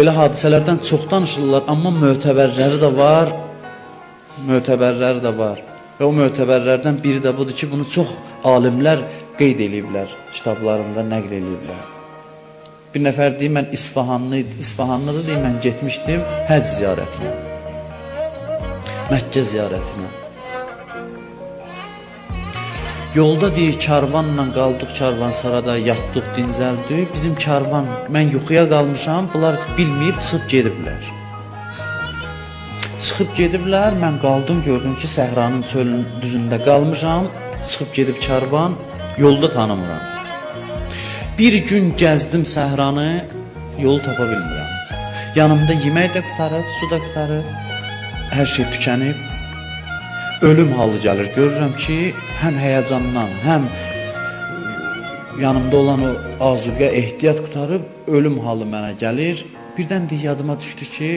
Belə hadisələrdən çox danışırlar, amma mötəbərləri də var. Mötəbərləri də var. Və o mötəbərlərdən biri də budur ki, bunu çox alimlər qeyd ediblər, kitablarında nəql ediblər. Bir nəfər deyir, mən İsfahanlı idi. İsfahanlıdır deyir, mən getmişdim həcc ziyarətinə. Məkkə ziyarətinə. Yolda deyir, karvanla qaldıq karvansarada, yatdıq, dincəldik. Bizim karvan, mən yuxuya qalmışam, bunlar bilməyib çıxıb gediblər. Çıxıb gediblər, mən qaldım, gördüm ki, səhranın çölün düzündə qalmışam, çıxıb gedib karvan, yolda tanımıram. Bir gün gəzdim səhranı, yolu tapa bilmirəm. Yanımda yemək də qutarıb, su da qutarıb, hər şey tükənib. Ölüm halı gəlir. Görürəm ki, həm həyəcandan, həm yanımda olan o azuqə ehtiyat qutarıb ölüm halı mənə gəlir. Birdən də yadıma düşdü ki,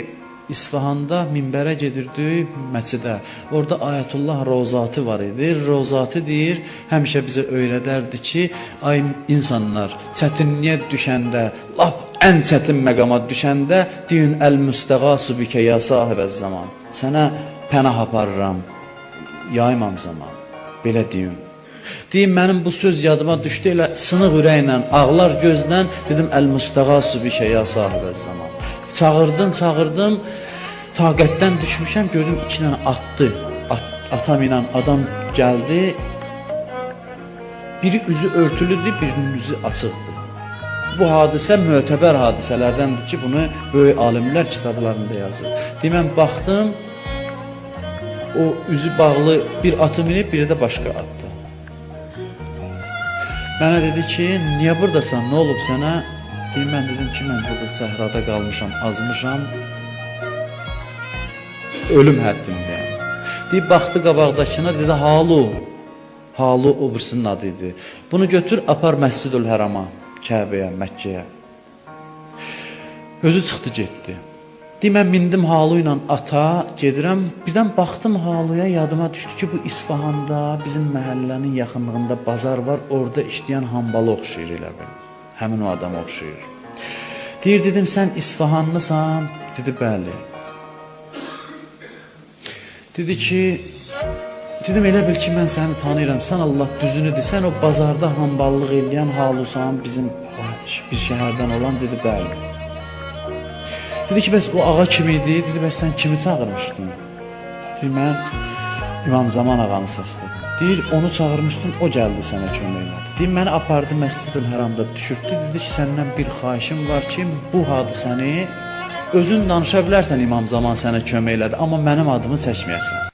İsfahanda minbərə gedirdik məscidə. Orada Ayətullah Rozatı var idi. Rozatı deyir, həmişə bizə öyrədərdi ki, ay insanlar, çətinliyə düşəndə, lap ən çətin məqama düşəndə deyin əl-müstəğasu bikə ya sahibəz zaman. Sənə pənah aparıram. Yaymam zaman. Belə deyim. Deyim mənim bu söz yadıma düşdü elə sınıq ürəklə, ağlar gözdən dedim əl-müstəğasu bikə ya sahibəz zaman. Çağırdım, çağırdım. Taqətdən düşmüşəm, gördüm iki dənə atdı. At, atam ilə adam gəldi. Biri üzü örtülüdür, birinin üzü açıqdır. Bu hadisə mötəbər hadisələrdəndir ki, bunu böyük alimlər kitablarında yazır. Demən baxdım, o üzü bağlı bir atı minib, biri də başqa atdı. Mənə dedi ki, niyə buradasan, nə olub sənə? Deyim, mən dedim ki, mən burada səhrada qalmışam, azmışam, ölüm həddindəyəm. Deyib, baxdı qabaqdakına, dedi, halu, halu o birisinin adı idi. Bunu götür, apar Məscidül Hərama, Kəbəyə, Məkkəyə. Özü çıxdı, getdi. Deyim, mən mindim halu ilə ata, gedirəm. Birdən baxdım haluya, yadıma düşdü ki, bu İsfahanda, bizim məhəllənin yaxınlığında bazar var, orada işləyən hambalı oxşayır elə bil. Həmin o adama oxşayır. Deyir, dedim, sən İsfahanlısan? Dedi, bəli. Dedi ki, dedim, elə bil ki, mən səni tanıyıram, sən Allah düzünü de, sən o bazarda hamballıq eləyən halusan, bizim bir şəhərdən olan, dedi, bəli. Dedi ki, bəs o ağa kim idi? Dedi, bəs sən kimi çağırmışdın? Dedi, mən İmam Zaman ağanı səslədim. Deyir, onu çağırmışdın, o gəldi sənə kömək elədi. Deyir, məni apardı Məscidül Həramda düşürtdü. Dedi ki, səndən bir xahişim var ki, bu hadisəni özün danışa bilərsən İmam Zaman sənə kömək elədi, amma mənim adımı çəkməyəsən.